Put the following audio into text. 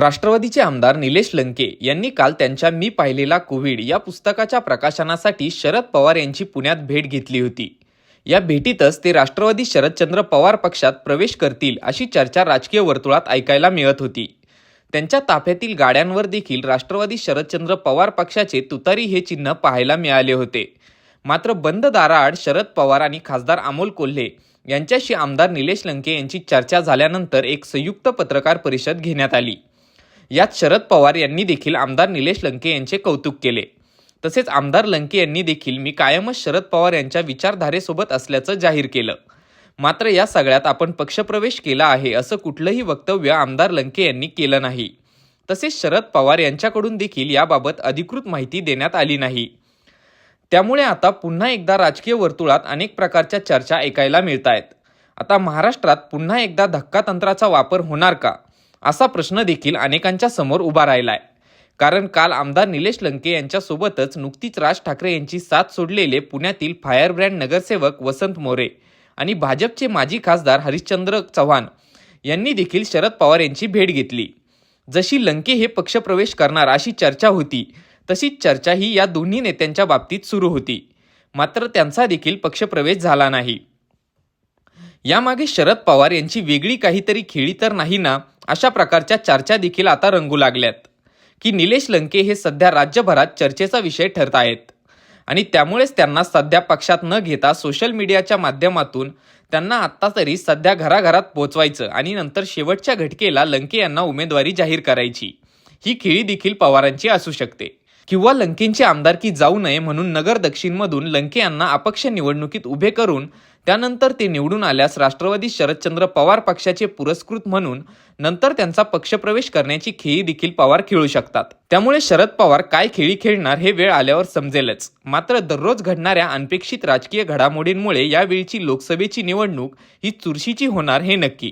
राष्ट्रवादीचे आमदार निलेश लंके यांनी काल त्यांच्या मी पाहिलेला कोविड या पुस्तकाच्या प्रकाशनासाठी शरद पवार यांची पुण्यात भेट घेतली होती. या भेटीतच ते राष्ट्रवादी शरदचंद्र पवार पक्षात प्रवेश करतील अशी चर्चा राजकीय वर्तुळात ऐकायला मिळत होती. त्यांच्या ताफ्यातील गाड्यांवर देखील राष्ट्रवादी शरदचंद्र पवार पक्षाचे तुतारी हे चिन्ह पाहायला मिळाले होते. मात्र बंद दाराआड शरद पवार आणि खासदार अमोल कोल्हे यांच्याशी आमदार निलेश लंके यांची चर्चा झाल्यानंतर एक संयुक्त पत्रकार परिषद घेण्यात आली. यात शरद पवार यांनी देखील आमदार निलेश लंके यांचे कौतुक केले. तसेच आमदार लंके यांनी देखील मी कायमच शरद पवार यांच्या विचारधारेसोबत असल्याचं जाहीर केलं. मात्र या सगळ्यात आपण पक्षप्रवेश केला आहे असं कुठलंही वक्तव्य आमदार लंके यांनी केलं नाही. तसेच शरद पवार यांच्याकडून देखील याबाबत अधिकृत माहिती देण्यात आली नाही. त्यामुळे आता पुन्हा एकदा राजकीय वर्तुळात अनेक प्रकारच्या चर्चा ऐकायला मिळत आहेत आता महाराष्ट्रात पुन्हा एकदा धक्का तंत्राचा वापर होणार का? असा प्रश्न देखील अनेकांच्या समोर उभा राहिलाय. कारण काल आमदार निलेश लंके यांच्यासोबतच नुकतीच राज ठाकरे यांची साथ सोडलेले पुण्यातील फायर ब्रँड नगरसेवक वसंत मोरे आणि भाजपचे माजी खासदार हरिश्चंद्र चव्हाण यांनी देखील शरद पवार यांची भेट घेतली. जशी लंके हे पक्षप्रवेश करणार अशी चर्चा होती तशीच चर्चा ही या दोन्ही नेत्यांच्या बाबतीत सुरू होती. मात्र त्यांचा देखील पक्षप्रवेश झाला नाही. यामागे शरद पवार यांची वेगळी काहीतरी खेळी तर नाही ना अशा प्रकारच्या चर्चा देखील आता रंगू लागल्यात. की निलेश लंके हे सध्या राज्यभरात चर्चेचा विषय ठरत आहेत. आणि त्यामुळेच त्यांना सध्या पक्षात न घेता सोशल मीडियाच्या माध्यमातून त्यांना आत्ता तरी सध्या घराघरात पोचवायचं आणि नंतर शेवटच्या घटकेला लंके यांना उमेदवारी जाहीर करायची. ही खेळी देखील पवारांची असू शकते. किंवा लंकेंची आमदारकी जाऊ नये म्हणून नगर दक्षिणमधून लंके यांना अपक्ष निवडणुकीत उभे करून त्यानंतर ते निवडून आल्यास राष्ट्रवादी शरदचंद्र पवार पक्षाचे पुरस्कृत म्हणून नंतर त्यांचा पक्षप्रवेश करण्याची खेळी देखील पवार खेळू शकतात. त्यामुळे शरद पवार काय खेळी खेळणार हे वेळ आल्यावर समजेलच. मात्र दररोज घडणाऱ्या अनपेक्षित राजकीय घडामोडींमुळे यावेळीची लोकसभेची निवडणूक ही चुरशीची होणार हे नक्की.